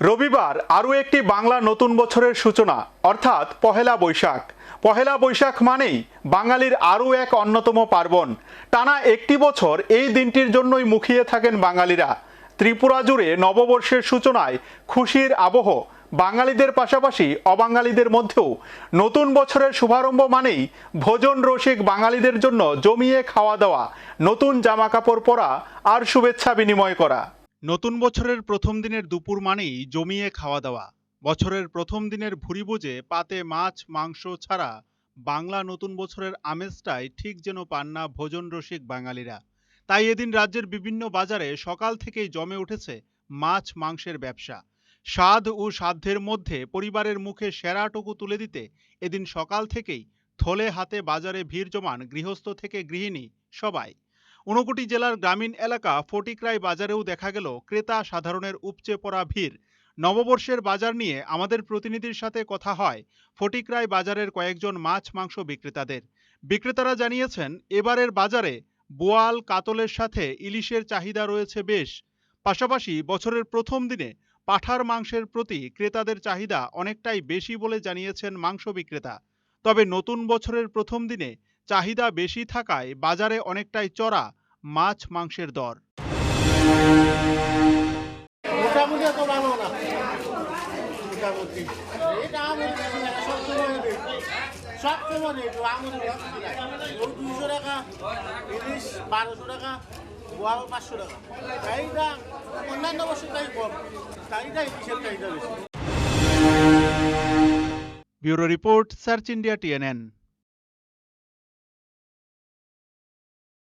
রবিবার আরও একটি বাংলা নতুন বছরের সূচনা, অর্থাৎ পহেলা বৈশাখ। পহেলা বৈশাখ মানেই বাঙালির আরও এক অন্যতম পার্বণ। টানা একটি বছর এই দিনটির জন্যই মুখিয়ে থাকেন বাঙালিরা। ত্রিপুরা জুড়ে নববর্ষের সূচনায় খুশির আবহ, বাঙালিদের পাশাপাশি অবাঙালিদের মধ্যেও নতুন বছরের শুভারম্ভ মানেই ভোজন রসিক বাঙালিদের জন্য জমিয়ে খাওয়া দাওয়া, নতুন জামা কাপড় পরা আর শুভেচ্ছা বিনিময় করা। নতুন বছরের প্রথম দিনের দুপুর মানেই জমিয়ে খাওয়া দাওয়া। বছরের প্রথম দিনের ভুরিভোজে পাতে মাছ, মাংস ছাড়া বাংলা নতুন বছরের আমেজটাই ঠিক যেন পান না ভোজন রসিক বাঙালিরা। তাই এদিন রাজ্যের বিভিন্ন বাজারে সকাল থেকেই জমে উঠেছে মাছ, মাংসের ব্যবসা। স্বাদ ও সাধ্যের মধ্যে পরিবারের মুখে সেরাটুকু তুলে দিতে এদিন সকাল থেকেই থলে হাতে বাজারে ভিড় জমান গৃহস্থ থেকে গৃহিণী সবাই। ঊনকোটি জেলার গ্রামীণ এলাকা ফটিকরাই বাজারেও দেখা গেল ক্রেতা সাধারণের উপচে পড়া ভিড়। নববর্ষের বাজার নিয়ে আমাদের প্রতিনিধির সাথে কথা হয় ফটিকরাই বাজারের কয়েকজন মাছ মাংস বিক্রেতাদের। বিক্রেতারা জানিয়েছেন, এবারের বাজারে বোয়াল, কাতলের সাথে ইলিশের চাহিদা রয়েছে বেশ। পাশাপাশি বছরের প্রথম দিনে পাঠার মাংসের প্রতি ক্রেতাদের চাহিদা অনেকটাই বেশি বলে জানিয়েছেন মাংস বিক্রেতা। তবে নতুন বছরের প্রথম দিনে চাহিদা বেশি থাকায় বাজারে অনেকটাই চড়া মাছ মাংসের দর। বারোশো টাকা গোয়াল পাঁচশো টাকা। চাহিদা অন্যান্য বছর তাই কম। চাহিদা ইলিশের চাহিদা বেশি। Bureau report search India TNN.